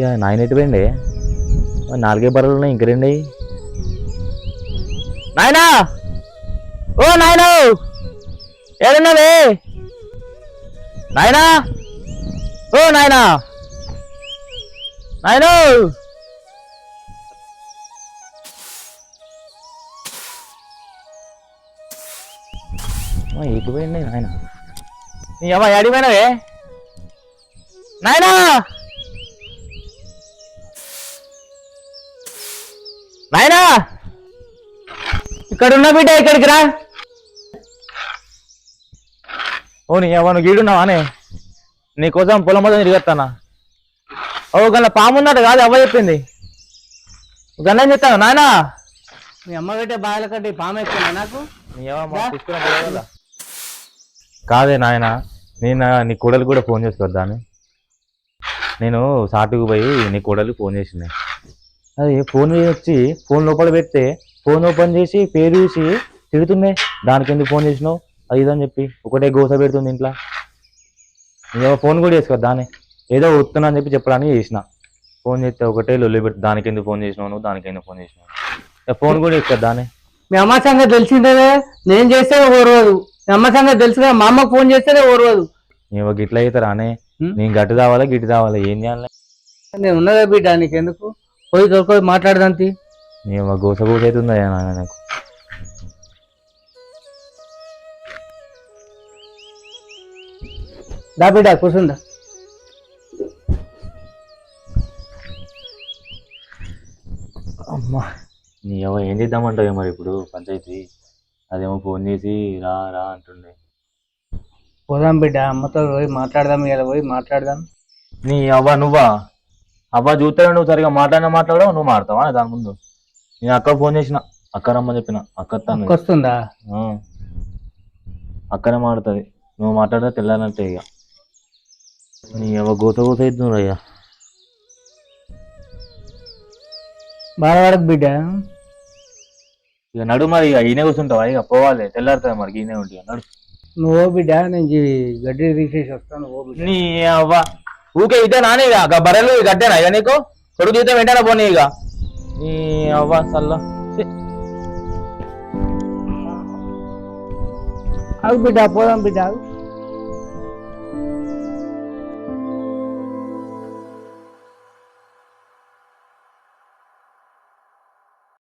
ఇక నాయన ఎటు నాలుగే బర్రెలు ఉన్నాయి ఇంక రండి నాయనా! ఓ నాయన! ఏడున్నవే? నాయనా! ఓ నాయనా! నాయనో! అమ్మా, నాయన? నీ అమ్మ నాయనా! నాయనా! ఇక్కడ ఉన్న బిడ్డ ఇక్కడికి రా. ఓ నీ ఎవరు గీడున్నావానే నీకోసం పొలం మొత్తం తిరిగేస్తానా ఓ గల్ల పాము ఉన్నట్టు కాదు అవ్వ చెప్పింది. గన్నం చెప్తాను నాయనా! మీ అమ్మ కట్టే బాయల కట్టే పాము ఎక్కువ నాకు. కాదే. నాయన! నేను నీ కోడలు కూడా ఫోన్ చేసుకోవద్దా అని? నేను సాటుకు పోయి నీ కోడలు ఫోన్ చేసింది. అది ఫోన్ వచ్చి ఫోన్ లోపల పెడితే ఫోన్ ఓపెన్ చేసి పేరు చూసి తిడుతుండే. దానికి ఎందుకు ఫోన్ చేసినావు? అది ఇదని చెప్పి ఒకటే గోస పెడుతుంది ఇంట్లో. నేను ఫోన్ కూడా చేసుకోవద్దా అని ఏదో వస్తున్నా అని చెప్పి చెప్పడానికి చేసిన. ఫోన్ చేస్తే ఒకటే లొల్లి పెడుతుంది దానికి ఎందుకు ఫోన్ చేసినావు నువ్వు? దానికి ఎందుకు ఫోన్ చేసినావు? ఇక ఫోన్ కూడా చేసుకోవద్దా అని మీ అమ్మ సంగతి తెలిసిందే నేను చేస్తే ఓర్వదు. మీ అమ్మ సంగతి తెలుసుగా మా అమ్మకు ఫోన్ చేస్తేనే ఓర్వదు. గిట్ల అయితే రానే. హ్మ్? నేను గట్టు రావాలా గిట్టు రావాలా ఏం చేయాలి? నేను ఉన్నదా బిడ్డ నీకు ఎందుకు పోయి దొరకపోయి మాట్లాడదంతి. నేను గోస గోస అవుతుందా నాకు. దా బిడ్డ కూర్చుందా? అమ్మా నీ ఎవ ఏం చేద్దామంటావు మరి ఇప్పుడు పంచాయతీ? అదేమో ఫోన్ చేసి రా రా అంటుండే. పోదాం బిడ్డ అమ్మతో పోయి మాట్లాడదాం ఇలా పోయి మాట్లాడదాం. నీ అవ్వ నువ్వా? అవ్వ చూస్తావు నువ్వు సరిగా మాట్లాడినా మాట్లాడవు నువ్వు మాడతావా దాని ముందు. నేను అక్క ఫోన్ చేసిన. అక్క రమ్మని చెప్పిన అక్క వస్తుందా. అక్కనే మాడుతుంది నువ్వు మాట్లాడితే తెల్లారంటే ఇక నీ ఎవ గోస గోస అవుతుంది అయ్యా బాధపడకు బిడ్డ? ఇక నడు మరి ఇక ఈయన కూర్చుంటావా? ఇక పోవాలి తెల్లారుతుంది మరి ఈయనే ఉంటే ఇక నడు. నువ్వు బిడ్డ నేను గడ్డి తీసేసి వస్తాను నీ అవ్వ. ఊకే ఇదే నానే ఇక గ బర్రెలు గట్టేనా ఇక నీకు? కొడుకు జీతం వెంటనే పోనీ ఇక. ఈ అవ్వ సల్ల. ఛీ. బిడ్డ పోదాం బిడ్డ